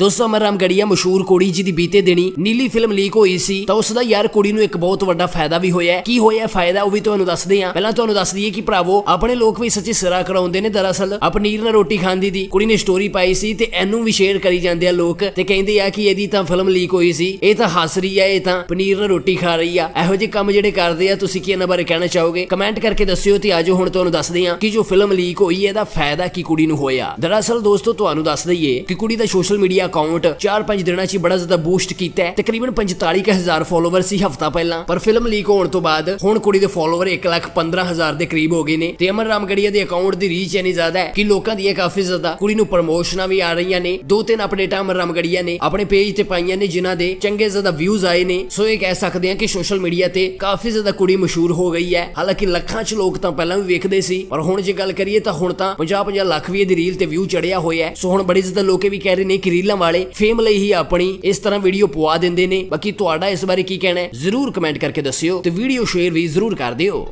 ਦੋਸਤੋ ਅਮਰ ਰਾਮ ਗੜੀਆ ਮਸ਼ਹੂਰ ਕੁੜੀ ਜੀ ਦੀ ਬੀਤੇ ਦਿਨੀ ਨੀਲੀ ਫਿਲਮ ਲੀਕ ਹੋਈ ਸੀ, ਤਾਂ ਉਸ ਦਾ ਯਾਰ ਕੁੜੀ ਨੂੰ ਇੱਕ ਬਹੁਤ ਵੱਡਾ ਫਾਇਦਾ ਵੀ ਹੋਇਆ ਕੀ ਹੋਇਆ ਫਾਇਦਾ, ਉਹ ਵੀ ਤੁਹਾਨੂੰ ਦੱਸਦੇ ਆ ਪਹਿਲਾਂ ਤੁਹਾਨੂੰ ਦੱਸ ਦਈਏ ਕਿ ਭਰਾਵੋ, ਆਪਣੇ ਲੋਕ ਵੀ ਸੱਚੀ ਸਿਰਾ ਕਰਾਉਂਦੇ ਨੇ ਦਰਅਸਲ। ਆ ਪਨੀਰ ਨਾਲ ਰੋਟੀ ਖਾਂਦੀ ਦੀ, ਕੁੜੀ ਨੇ ਸਟੋਰੀ ਪਾਈ ਸੀ ਤੇ ਇਹਨੂੰ ਵੀ ਸ਼ੇਅਰ ਕਰੀ ਜਾਂਦੇ ਆ ਲੋਕ ਤੇ ਕਹਿੰਦੇ ਆ ਕਿ ਇਹਦੀ ਤਾਂ ਫਿਲਮ ਲੀਕ ਹੋਈ ਸੀ। ਇਹ ਤਾਂ ਹੱਸ ਰਹੀ ਆ, ਇਹ ਤਾਂ ਪਨੀਰ ਨਾਲ ਰੋਟੀ ਖਾ ਰਹੀ ਆ। ਇਹੋ ਜਿਹੇ ਕੰਮ ਜਿਹੜੇ ਕਰਦੇ ਆ, ਤੁਸੀਂ ਕੀ ਇਹਨਾਂ ਬਾਰੇ ਕਹਿਣਾ ਚਾਹੋਗੇ? ਕਮੈਂਟ ਕਰਕੇ ਦੱਸਿਓ ਤੇ ਆਜੋ ਹੁਣ ਤੁਹਾਨੂੰ ਦੱਸਦੇ ਆ ਕਿ ਜੋ ਫਿਲਮ ਲੀਕ ਹੋਈ ਹੈ ਇਹਦਾ ਫਾਇਦਾ ਕੀ ਕੁੜੀ ਨੂੰ ਹੋਇਆ। ਦਰਅਸਲ ਦੋਸਤੋ, ਤੁਹਾਨੂੰ ਦੱਸ ਦਈਏ ਕਿ ਕੁੜੀ ਦਾ ਸੋਸ਼ਲ ਮੀਡੀਆ ਅਕਾਊਂਟ 4-5 ਦਿਨਾਂ 'ਚ ਬੜਾ ਜ਼ਿਆਦਾ ਬੂਸਟ ਕੀਤਾ ਹੈ। ਤਕਰੀਬਨ 45000 ਫਾਲੋਅਰ ਸੀ ਹਫਤਾ ਪਹਿਲਾਂ। ਪਰ ਫਿਲਮ ਲੀਕ ਹੋਣ ਤੋਂ ਬਾਅਦ ਹੁਣ ਕੁੜੀ ਦੇ ਫਾਲੋਅਰ 115000 ਦੇ ਕਰੀਬ ਹੋ ਗਏ ਨੇ ਤੇ ਅਮਰ ਰਾਮਗੜੀਆ ਦੇ ਅਕਾਊਂਟ ਦੀ ਰੀਚ ਇੰਨੀ ਜ਼ਿਆਦਾ ਹੈ ਕਿ ਲੋਕਾਂ ਦੀ ਇਹ ਕਾਫੀ ਜ਼ਿਆਦਾ ਕੁੜੀ ਨੂੰ ਪ੍ਰਮੋਸ਼ਨਾਂ ਵੀ ਆ ਰਹੀਆਂ ਨੇ। ਦੋ ਤਿੰਨ ਅਪਡੇਟਾਂ ਅਮਰ ਰਾਮਗੜੀਆ ਨੇ। ਆਪਣੇ ਪੇਜ ਤੇ ਪਾਈਆਂ ਨੇ ਜਿਨ੍ਹਾਂ ਦੇ ਚੰਗੇ ਜ਼ਿਆਦਾ ਵਿਊਜ਼ ਆਏ ਨੇ। ਸੋ ਇਹ ਕਹਿ ਸਕਦੇ ਹਾਂ ਕਿ ਸੋਸ਼ਲ ਮੀਡੀਆ ਤੇ ਕਾਫੀ ਜ਼ਿਆਦਾ ਕੁੜੀ ਮਸ਼ਹੂਰ ਹੋ ਗਈ ਹੈ। ਹਾਲਾਂਕਿ ਲੱਖਾਂ 'ਚ ਲੋਕ ਤਾਂ ਪਹਿਲਾਂ ਵੀ ਵੇਖਦੇ ਸੀ, ਪਰ ਹੁਣ ਜੇ ਗੱਲ ਕਰੀਏ ਤਾਂ ਹੁਣ ਤਾਂ 50-50 ਲੱਖ ਵੀ ਇਹਦੀ ਰੀਲ ਤੇ ਵਿਊ ਚੜਿਆ ਹੋਇਆ ਹੈ। ਸੋ ਹੁਣ ਬੜੀ ਜ਼ਿਆਦਾ ਲੋਕੇ ਵੀ ਕਹਿ ਰਹੇ ਨੇ ਕਿ ਰੀਲ ਵਾਲੇ ਫੇਮ ਲਈ ਹੀ ਆਪਣੀ ਇਸ ਤਰ੍ਹਾਂ ਵੀਡੀਓ ਪਵਾ ਦਿੰਦੇ ਨੇ। ਬਾਕੀ ਤੁਹਾਡਾ ਇਸ ਬਾਰੇ ਕੀ ਕਹਿਣਾ ਹੈ, ਜ਼ਰੂਰ ਕਮੈਂਟ ਕਰਕੇ ਦੱਸਿਓ ਤੇ ਵੀਡੀਓ ਸ਼ੇਅਰ ਵੀ ਜ਼ਰੂਰ ਕਰ ਦਿਓ।